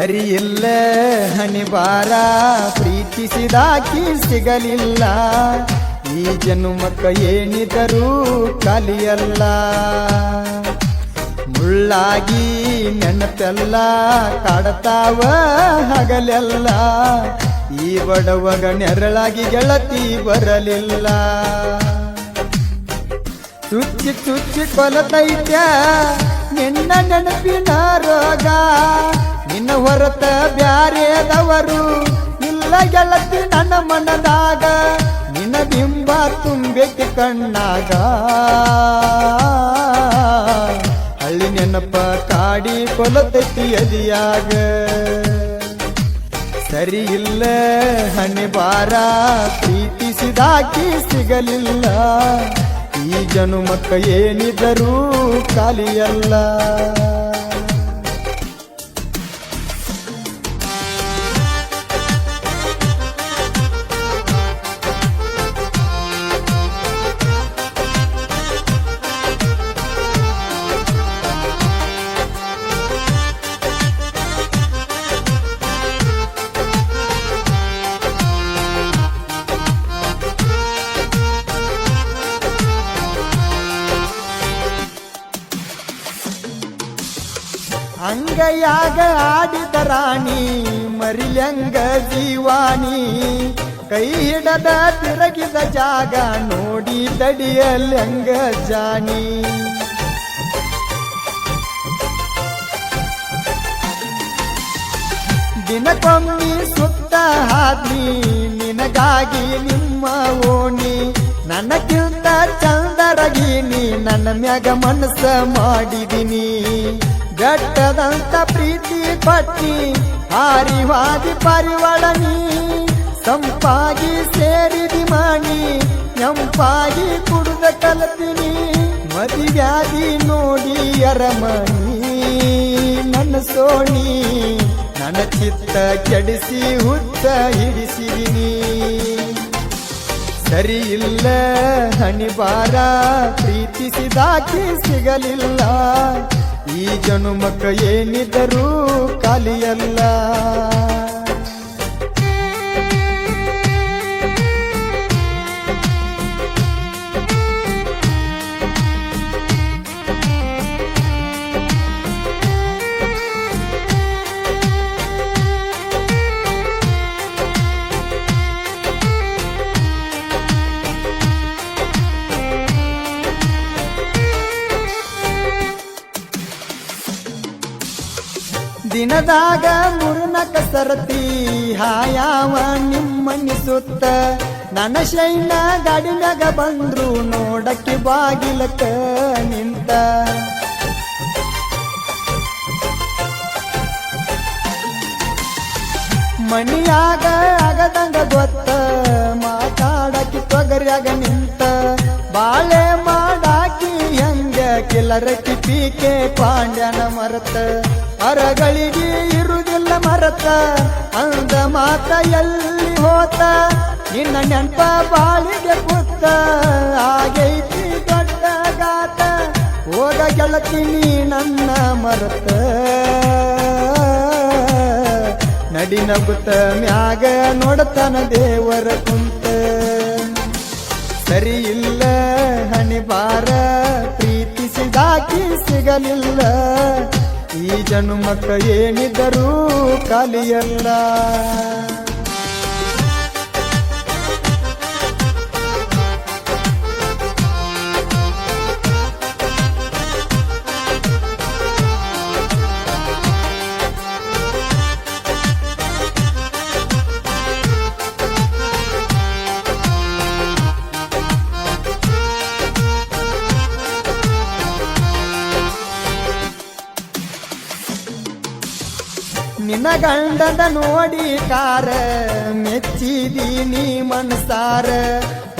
ಸರಿ ಇಲ್ಲ ಹನಿ ಬಾರ ಪ್ರೀತಿಸಿದಾಕಿ ಸಿಗಲಿಲ್ಲ. ಈ ಜನುಮಕ್ಕ ಏನಿದರೂ ಕಲಿಯಲ್ಲ. ಮುಳ್ಳಾಗಿ ನೆನಪೆಲ್ಲ ಕಾಡತಾವ ಹಗಲೆಲ್ಲ. ಈ ಬಡವಗ ನೆರಳಾಗಿ ಗೆಳತಿ ಬರಲಿಲ್ಲ. ಚುಚ್ಚಿ ಚುಚ್ಚಿ ಕೊಲತೈತ್ಯ, ನಿನ್ನ ನೆನಪಿನ ರೋಗ. ನಿನ್ನ ಹೊರತ ಬ್ಯಾರೆದವರು ಇಲ್ಲ ಗೆಳತಿ ನನ್ನ ಮನದಾಗ. ನಿನ್ನ ಬಿಂಬ ತುಂಬೆಕ್ಕೆ ಕಣ್ಣಾಗ. ಹಳ್ಳಿ ನೆನಪ ಕಾಡಿ ಕೊಲತೈತಿ ಅದಿಯಾಗ ಸರಿ ಇಲ್ಲ ಹಣೆ ಬಾರ ಪ್ರೀತಿಸಿದಾಕಿ ಸಿಗಲಿಲ್ಲ. ಈ ಜನುಮಕ್ಕ ಏನಿದರೂ ಖಾಲಿಯಲ್ಲ. ಅಂಗೈಯಾಗ ಆಡಿದ ರಾಣಿ, ಮರಿಲಂಗ ಜೀವಾನಿ ಕೈ ಹಿಡದ ತಿರಗಿದ ಜಾಗ, ನೋಡಿ ತಡಿಯಲಂಗ ಜಾಣಿ. ದಿನಕ್ಕೊಮ್ಮಿ ಸುತ್ತ ಹಾದಿ ನಿನಗಾಗಿ ನಿಮ್ಮ ಓಣಿ. ನನಗಿಂತ ಚಂದರಗಿನಿ ನನ್ನ ಮ್ಯಾಗ ಮನಸ್ಸ ಮಾಡಿದಿನಿ. ಗಟ್ಟದಂತ ಪ್ರೀತಿ ಪಟ್ಟಿ, ಹಾರಿವಾದಿ ಪರಿವಳನಿ, ಸಂಪಾಗಿ ಸೇರಿದಿ ಮಾಡಿ ನೆಂಪಾಗಿ ಕುಡಿದ ಕಲತಿನಿ ಮದಿವ್ಯಾಧಿ ನೋಡಿ ಅರಮಣಿ. ನನ್ನ ಸೋಣಿ, ನನ್ನ ಚಿತ್ತ ಕೆಡಿಸಿ ಹುತ್ತ ಹಿಡಿಸಿದಿನಿ. ಸರಿ ಇಲ್ಲ ಹಣಿ ಬಾರ ಪ್ರೀತಿಸಿದಾಕಿ ಸಿಗಲಿಲ್ಲ. ಈ ಏನಿದರೂ ಕಾಲಿಯಲ್ಲ ದಿನದಾಗ ಮುರುನಕ ಸರತಿ ಹಾಯಾವ ನಿಮ್ಮನಿ ಸುತ್ತ. ನನ್ನ ಶೈನ ಗಾಡಿನಾಗ ಬಂದ್ರು ನೋಡಕ್ಕೆ ಬಾಗಿಲಕ್ಕ ನಿಂತ. ಮಣಿಯಾಗ ಆಗದಂಗ ಗೊತ್ತ, ಮಾತಾಡಕ್ಕೆ ತೊಗರಿಯಾಗ ನಿಂತ. ಬಾಳೆ ಮಾಡಾಕಿ ಹೆಂಗ ಪಿ ಪೀಕೆ ಪಾಂಡ್ಯನ ಮರತ. ಅರಗಳಿಗೆ ಇರುವುದಿಲ್ಲ ಮರತ. ಅಂದ ಮಾತ ಎಲ್ಲಿ ಹೋತ? ನಿನ್ನ ನೆನಪ ಬಾಳಿಗೆ ಪುತ್ತ ಆಗೈತಿ ದೊಡ್ಡ ಗಾತ. ಹೋಗ ನೀ ನನ್ನ ಮರತ. ನಡಿ ನಗುತ್ತ ಮ್ಯಾಗ ನೋಡತನ ದೇವರ ಕುಂತ. ಸರಿ ಇಲ್ಲ ಹಣಿ ಬಾರ. ಪ್ರೀತಿಸಿದಾಕಿ ಸಿಗಲಿಲ್ಲ. ಈ ಜನುಮಕ್ಕ ಏನಿದ್ದರೂ ಖಾಲಿಯಲ್ಲ ನಿನ್ನ ಗಂಡದ ನೋಡಿ ಕಾರ ಮೆಚ್ಚಿದೀನಿ ಮನಸಾರ.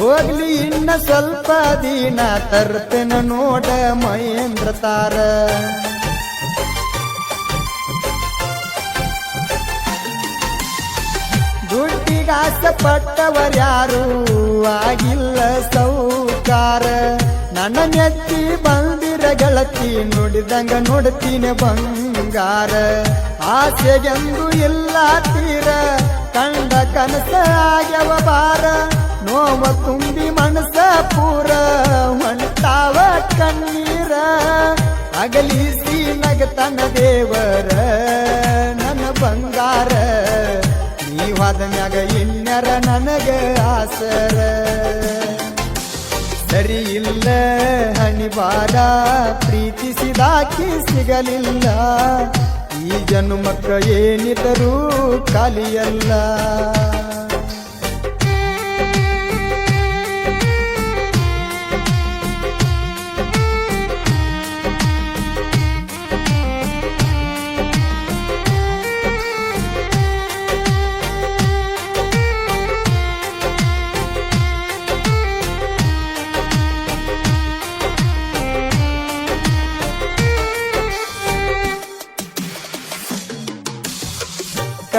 ಹೋಗ್ಲಿ ಇನ್ನ ಸ್ವಲ್ಪ ದಿನ, ತರ್ತನ ನೋಡ ಮಹೇಂದ್ರ ತಾರ. ದುಡ್ಡಿಗಾಸ ಪಟ್ಟವರ್ಯಾರು ಆಗಿಲ್ಲ ಸೌಕಾರ. ನನ್ನ ನೆತ್ತಿ ಬಂದಿರ ಗೆಳತಿ, ನುಡಿದಂಗ ನೋಡ್ತೀನಿ ಬಂಗಾರ. ಆಸೆಗೆಂದು ಇಲ್ಲ ತೀರ, ಕಂಡ ಕನಸ ಆಗ್ಯವ ಬಾರ, ನೋವ ತುಂಬಿ ಮನಸ ಪೂರ, ಹೊಂಟಾವ ಕಣ್ಣೀರ, ಅಗಲಿಸಿ ನಗತನ ದೇವರ, ನನ್ನ ಬಂಗಾರ, ನೀವಾದ ಮ್ಯಾಗ ಇನ್ನರ ನನಗ ಆಸರ. ಸರಿ ಇಲ್ಲ, ಹಣಿಬಾರ, ಪ್ರೀತಿಸಿದಾಕಿ ಸಿಗಲಿಲ್ಲ ಈ ಜನ್ಮಕ್ಕ ಏನಿದ್ದರೂ ಖಾಲಿಯಲ್ಲ.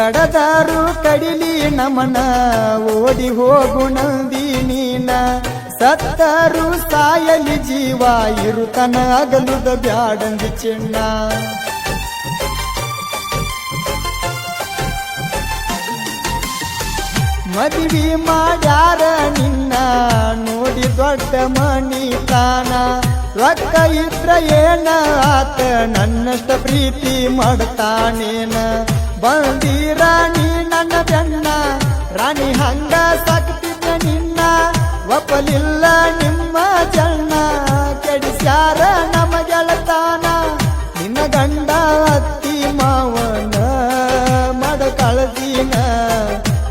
ಕಡದಾರು ಕಡಿಲಿ ನಮನ, ಓಡಿ ಹೋಗು ನಂದಿ ನೀನ. ಸತ್ತರು ಸಾಯಲಿ ಜೀವ ಇರುತನ ಅಗಲುದ ಬ್ಯಾಡಂದಿ ಚಿಣ್ಣ ಮದುವೆ ಮಾಡ್ಯಾರ ನಿನ್ನ, ನೋಡಿ ದೊಡ್ಡ ಮನಿತಾನ ರೊಕ್ಕ ಇದ್ರ ಏನ ಆತ, ನನ್ನಷ್ಟ ಪ್ರೀತಿ ಮಾಡ್ತಾನೇನ. ಬಂದೀರ ರಾಣಿ ನನ್ನ ಬೆನ್ನ? ರಾಣಿ ಹಂಗ ಸಾಕ್ತಿದ್ದ ನಿನ್ನ? ಒಪ್ಪಲಿಲ್ಲ ನಿಮ್ಮ ಜನ್ನ? ಕೆಡಿಸ್ಯಾರ ನಮ್ಮ ಗೆಳತಾನ ನಿನ್ನ ಗಂಡ ಅತ್ತಿ ಮಾವನ ಮಡ ಕಳದಿನ?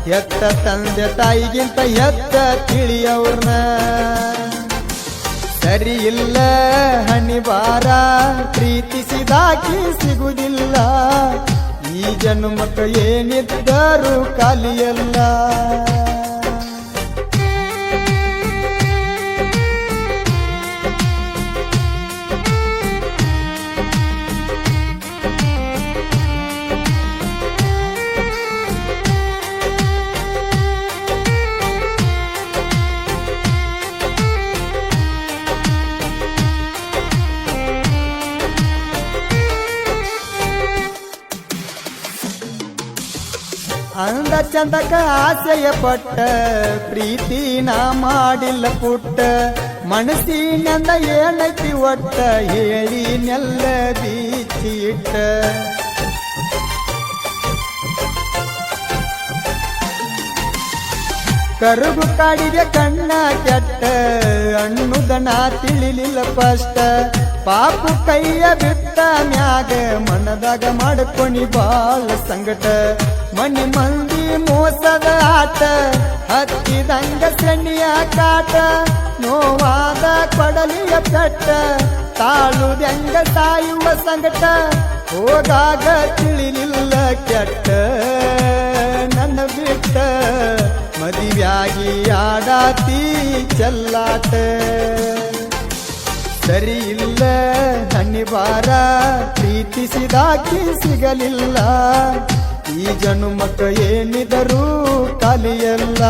ಎತ್ತ ತಂದೆ ತಾಯಿಗಿಂತ ಎತ್ತ ತಿಳಿಯವ್ರನ್ನ? ಸರಿ ಇಲ್ಲ ಹನಿವಾರ, ಪ್ರೀತಿಸಿದಾಕಿ ಸಿಗುವುದಿಲ್ಲ ಈ ಜನ್ಮಕ್ಕ ಏನಿದ್ದರೂ ಖಾಲಿಯಲ್ಲ. ಅಂದ ಚಂದಕ ಆಸೆಯ ಪಟ್ಟ ಪ್ರೀತಿ ನಾ ಮಾಡಿಲ್ಲ ಪುಟ್ಟ ಮನಸ್ಸಿನಂದ ಏನೈತಿ ಒಟ್ಟ, ಹೇಳಿ ನೆಲ್ಲ ಬೀಚಿಟ್ಟ. ಕರುಗು ಕಾಡಿಗೆ ಕಣ್ಣ ಕೆಟ್ಟ ಅಣ್ಣುದನ ತಿಳಿಲಿಲ್ಲ ಫಸ್ಟ್ ಪಾಪು ಕೈಯ ಬಿತ್ತ ಮ್ಯಾಗ ಮನದಾಗ ಮಾಡ್ಕೊನಿ ಬಾಳ ಸಂಗಟ. ಮನಿ ಮಂದಿ ಮೋಸದ ಆಟ, ಹತ್ತಿದಂಗ ಸೆಣ್ಣಿಯ ಕಾಟ, ನೋವಾದ ಕೊಡಲಿಯ ತಾಳು ತಾಳುದಂಗ ತಾಯುವ ಸಂಗಟ ಹೋಗಾಗ ತಿಳಿಲಿಲ್ಲ ಕೆಟ್ಟ. ನನ್ನ ಬಿಟ್ಟ ಮದುವೆಯಾಗಿ ಆಡಾತಿ ಚೆಲ್ಲಾಟ. ಸರಿ ಇಲ್ಲ ಹಣ್ಣಿಬಾರ ಪ್ರೀತಿಸಿದಾಕಿ ಸಿಗಲಿಲ್ಲ ಈ ಜನುಮಕ್ಕ ಏನಿದರೂ ಖಾಲಿಯಲ್ಲ